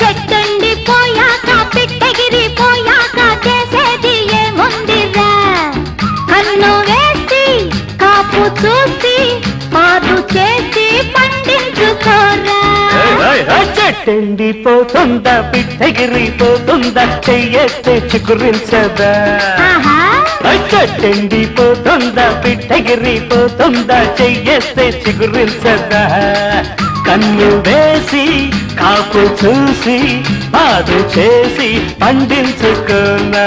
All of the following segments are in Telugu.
చెత్తండి పోయాక పిట్టగిరి పోయాక చేసేది ఏముందిరా? కన్ను వేసి కాపు చూసి పాదు చేసి చెట్టండి పోతుందా పిట్టగిరి పోతుందా చెయ్యేస్తే చిగురించదా? చెట్టండి పోతుందా పిట్టగిరి పోతుందా చెయ్యేస్తే చిగురించదా? కన్ను వేసి కాపు చూసి బాధ చేసి పండించుకున్నా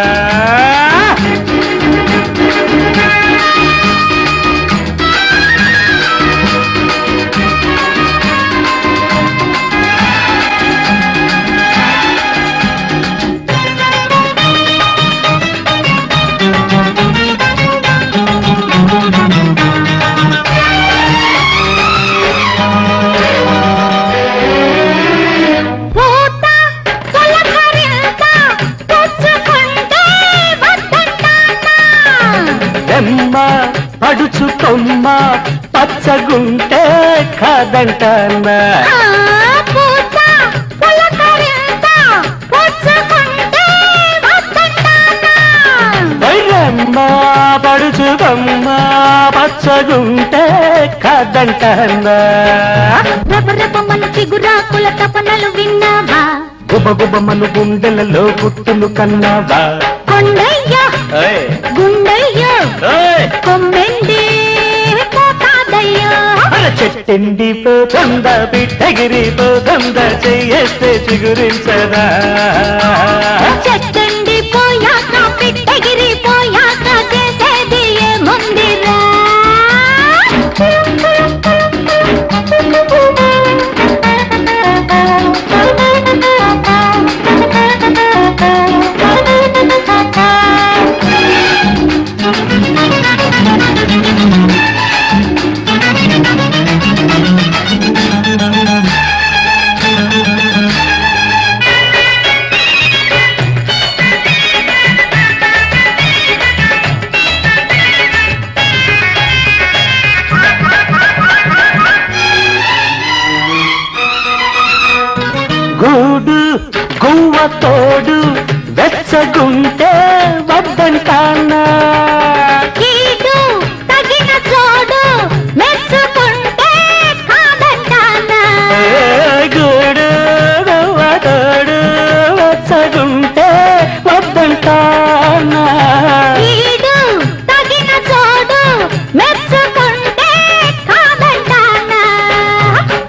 పడుచు కొమ్మ పచ్చగుంటే కాదంటానా ఆ పూత పులకరింత పుచ్చుకుంటే వద్దంటానా? రెమ్మ పడుచు కొమ్మ పచ్చగుంటే కాదంటానా రపరప మన చిగురాకుల తపనలు విన్నావా? గుబ గుబ మను గుండెలలో పుట్టును కన్నావా? కొండయ్య ఓయ్, గుండయ్య పోతాదయ్యో మన చెట్టెండి పోతుందా బిడ్డగిరి పోతుందా చెయ్యేస్తే చిగురించదా? చోడు మెచ్చుకుంటే కాదంటానా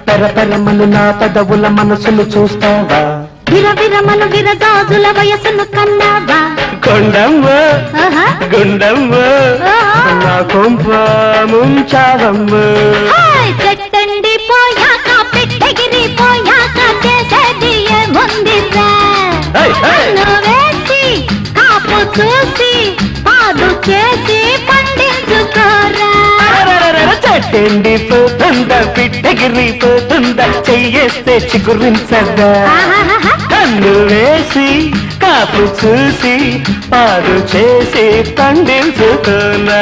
పెరపెరమను నా పెదవుల మనసును చూస్తావా? విరవిరమను విరజాజుల వయసును కన్నావా? కొండమ్మ. గుండమ్మ. నా కొంప ముంచావమ్మ. చెట్టండి పోయాక పెట్టగిరి పోయాక చేసేది ఏముందిరా? వేసి కాపు చూసి పాదు చేసి పండించుకోరా? చెట్టండి పోతుందా పిట్టగిరి పోతుందా చెయ్యేస్తే చిగురించదా? కళ్ళు వేసి కాపు చూసి పాడు చేసి పండించుకున్నా.